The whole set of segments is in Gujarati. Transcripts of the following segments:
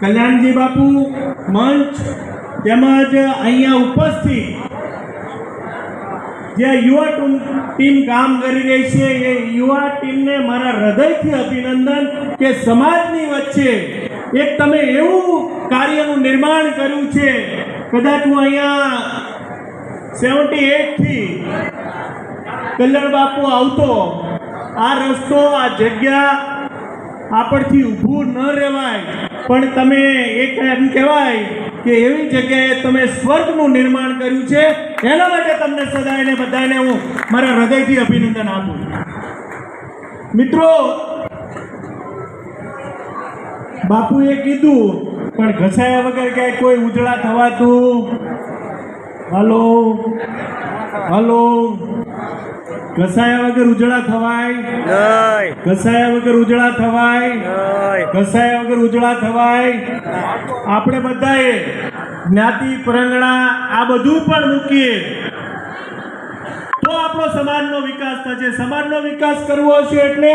કલ્યાણજી બાપુ મંચ તેમજ અહીંયા ઉપસ્થિત જે યુવા ટૂમ- કામ કરી રહી છે, એ યુવા ટીમને મારા હૃદયથી અભિનંદન કે સમાજની વચ્ચે એક તમે એવું કાર્યનું નિર્માણ કર્યું છે. કદાચ હું અહીંયા સેવન્ટી એટથી કલ્યાણ બાપુ આવતો, આ રસ્તો, આ જગ્યા આપણથી ઊભું ન રહેવાય. પણ તમે એક એમ કહેવાય કે એવી જગ્યાએ તમે સ્વર્ગનું નિર્માણ કર્યું છે, એના માટે તમને સદાયને બધાને હું મારા હૃદયથી અભિનંદન આપું. મિત્રો, બાપુએ કીધું, પણ ઘસાયા વગર ક્યાંય કોઈ ઉજળા થવાતું હલો. હલો. ઘસાયા વગર ઉજળા થવાય? કસાયા ઘસાયા વગર ઉજળા થવાય? ઘસાયા વગર ઉજળા થવાય? આપણે બધાએ જ્ઞાતિ પરંગણા આ બધું પણ મૂકીએ. તો આપણો સમાજનો વિકાસ થશે. સમાજનો વિકાસ કરવો હશે એટલે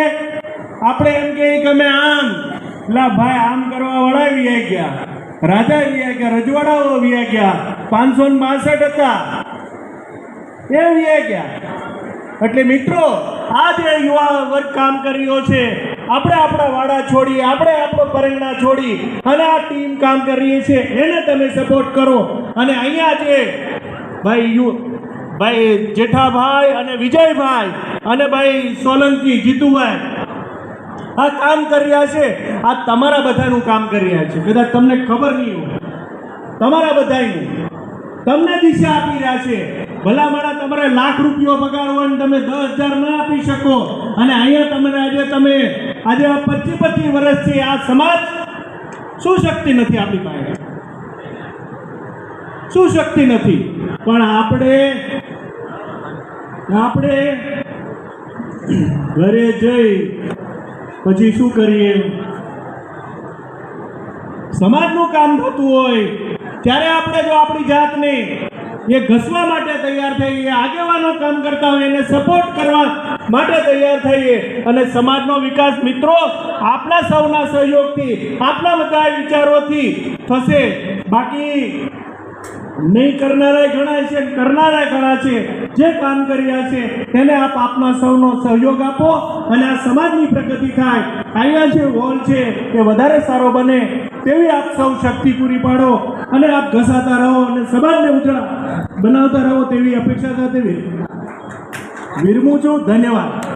આપણે એમ કહીએ કે અમે આમ. લા ભાઈ આમ કરવા વળાવી ગયા. રાજા વ્યાઈ ગયા, રજવાડાઓ વ્યાઈ ગયા, પાંચસો ને બાસઠ હતા. એ વ્યાઈ ગયા. એટલે મિત્રો આ જે યુવા વર્ગ કામ કરી રહ્યો છે. આપણે આપણા વાડા છોડી, આપણે આપણો પરંગણા છોડી અને આ ટીમ કામ કરી રહી છે એને તમે સપોર્ટ કરો. અને અહીંયા જે ભાઈ યુ, ભાઈ જેઠાભાઈ અને વિજયભાઈ અને ભાઈ સોલંકી જીતુભાઈ આ કામ કરી રહ્યા છે. આ તમારા બધાનું કામ કરી રહ્યા છે. કદાચ તમને ખબર નહીં હોય. તમારા બધાનું તમને દિશા આપી રહ્યા છે. ભલા મારા તમારે લાખ રૂપિયો પગાર હોય તમે દસ હજાર ના આપી શકો. અને અહીંયા તમને આજે તમે આજે પચીસ પચીસ વર્ષથી આ સમાજ શું શક્તિ નથી આપણી પાસે? શું શક્તિ નથી? પણ આપણે આપણે ઘરે જઈ પછી શું કરીએ? સમાજનું કામ થતું હોય, ત્યારે આપણે જો આપણી જાતને એ ઘસવા માટે તૈયાર થઈએ, આગેવાનો કામ કરતા હોય, એને સપોર્ટ કરવા માટે તૈયાર થઈએ અને સમાજનો વિકાસ મિત્રો આપણા સૌના સહયોગથી, આપણા બધા વિચારોથી થશે. બાકી નહીં કરનારા ઘણા છે કરનારા ઘણા છે. જે કામ કરી રહ્યા છે, તેને આપ આપના સૌનો સહયોગ આપો અને આ સમાજની પ્રગતિ થાય. અહીંયા જે હોલ છે તે વધારે સારો બને તેવી આપ સૌ શક્તિ પૂરી પાડો અને આપ ઘસાતા રહો અને સમાજને ઉજળા બનાવતા રહો તેવી અપેક્ષા સાથે વિરમું છું. ધન્યવાદ.